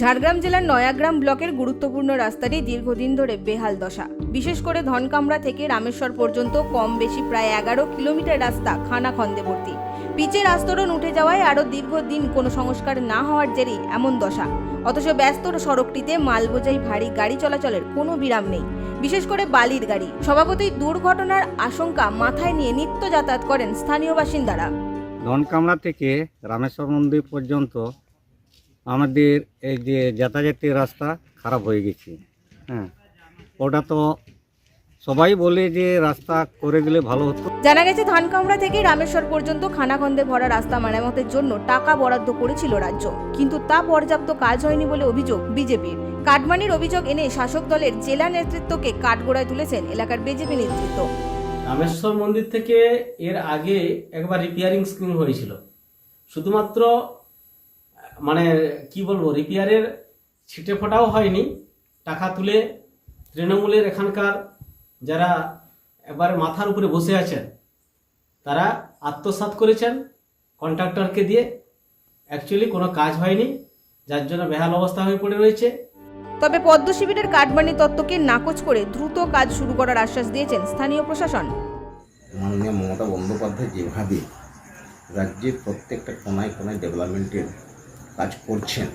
ঝাড়গ্রাম জেলার নয়াগ্রাম ব্লকের গুরুত্বপূর্ণ রাস্তাটি দীর্ঘদিন ধরে বেহাল দশা। বিশেষ করে ধনকামড়া থেকে রামেশ্বর পর্যন্ত কম বেশি প্রায় এগারো কিলোমিটার রাস্তা খানা খন্দে ভর্তি। পিচের আস্তরণ উঠে যাওয়ায় আরও দীর্ঘদিন কোনো সংস্কার না হওয়ার জেরেই এমন দশা। অথচ ব্যস্ত সড়কটিতে মাল বোঝাই ভারী গাড়ি চলাচলের কোনো বিরাম নেই। বিশেষ করে বালির গাড়ি। স্বভাবতই দুর্ঘটনার আশঙ্কা মাথায় নিয়ে নিত্য যাতায়াত করেন স্থানীয় বাসিন্দারা। ধনকামড়া থেকে রামেশ্বর মন্দির পর্যন্ত আমাদের এই যে যাতায়াতের রাস্তা খারাপ হয়ে গেছে। হ্যাঁ ওটা তো সবাই বলে যে রাস্তা করে দিলে ভালো হতো। জানা গেছে ধানকামড়া থেকে রামেশ্বর পর্যন্ত খানাখন্দে ভরা রাস্তা মেরামতের জন্য টাকা বরাদ্দ করেছিল রাজ্য। কিন্তু তা পর্যাপ্ত কাজ হয়নি বলে অভিযোগ বিজেপির। কাটমানির অভিযোগ এনে শাসক দলের জেলা নেতৃত্বকে কাঠগোড়ায় তুলেছেন এলাকার বিজেপি নেতৃত্ব। রামেশ্বর মন্দির থেকে এর আগে একবার রিপেয়ারিং স্কিম হয়েছিল। শুধুমাত্র মানে কি বলব রিপেয়ারের ছিটে ফোটাও হয়নি। টাকা তুলে তৃণমূলের এখানকার যারা এবার মাথার উপরে বসে আছেন তারা আত্মসাৎ করেছেন। কন্ট্রাক্টরকে দিয়ে অ্যাকচুয়ালি কোনো কাজ হয়নি যার জন্য বেহাল অবস্থা হয়ে পড়ে রয়েছে। তবে পদ্ম শিবিরের কাটমানি তত্ত্বকে নাকচ করে দ্রুত কাজ শুরু করার আশ্বাস দিয়েছেন স্থানীয় প্রশাসন। মাননীয় মমতা বন্দ্যোপাধ্যায় যেভাবে রাজ্যের প্রত্যেকটা কোনায় কোনায় ডেভেলপমেন্টের কাজ করছেন।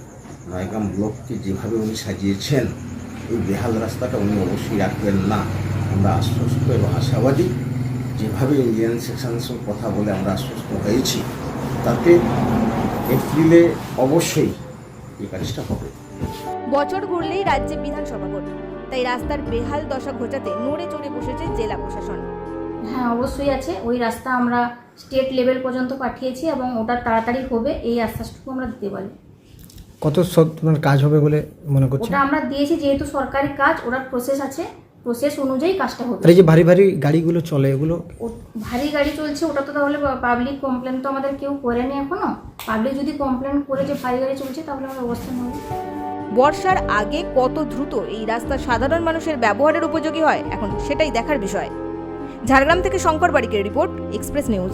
নয়গ্রাম ব্লককে যেভাবে উনি সাজিয়েছেন, এই বেহাল রাস্তাটা উনি অবশ্যই রাখবেন না। আমরা আশ্বস্ত এবং আশাবাদী যেভাবে ইন্ডিয়ান সেকশনের কথা বলে আমরা আশ্বস্ত হয়েছি, তাতে এপ্রিলে অবশ্যই এই কাজটা হবে। বছর ঘুরলেই রাজ্যে বিধানসভা ভোট, তাই রাস্তার বেহাল দশা ঘোচাতে নড়ে চড়ে বসেছে জেলা প্রশাসন। হ্যাঁ অবশ্যই আছে। ওই রাস্তা আমরা স্টেট লেভেল পর্যন্ত পাঠিয়েছি এবং ওটা তাড়াতাড়ি হবে এই আশ্বাসটুকু আমরা দিতে পারি। কত শত মানে কাজ হবে বলে মনে করছেন ওটা আমরা দিয়েছি যেহেতু সরকারি কাজ ওটার প্রসেস আছে। প্রসেস অনুযায়ী কাজটা হবে। আর এই যে ভারী ভারী গাড়িগুলো চলে এগুলো? ভারী গাড়ি চলছে ওটা তো তাহলে পাবলিক কমপ্লেন তো আমাদের কেউ করেনি এখনও। পাবলিক যদি কমপ্লেন করে যে ভারী গাড়ি চলছে তাহলে আমরা ব্যবস্থা নেব বর্ষার আগে কত দ্রুত এই রাস্তা সাধারণ মানুষের ব্যবহারের উপযোগী হয়? এখন সেটাই দেখার বিষয়। ঝাড়গ্রাম থেকে শঙ্কর বাড়িকের রিপোর্ট এক্সপ্রেস নিউজ।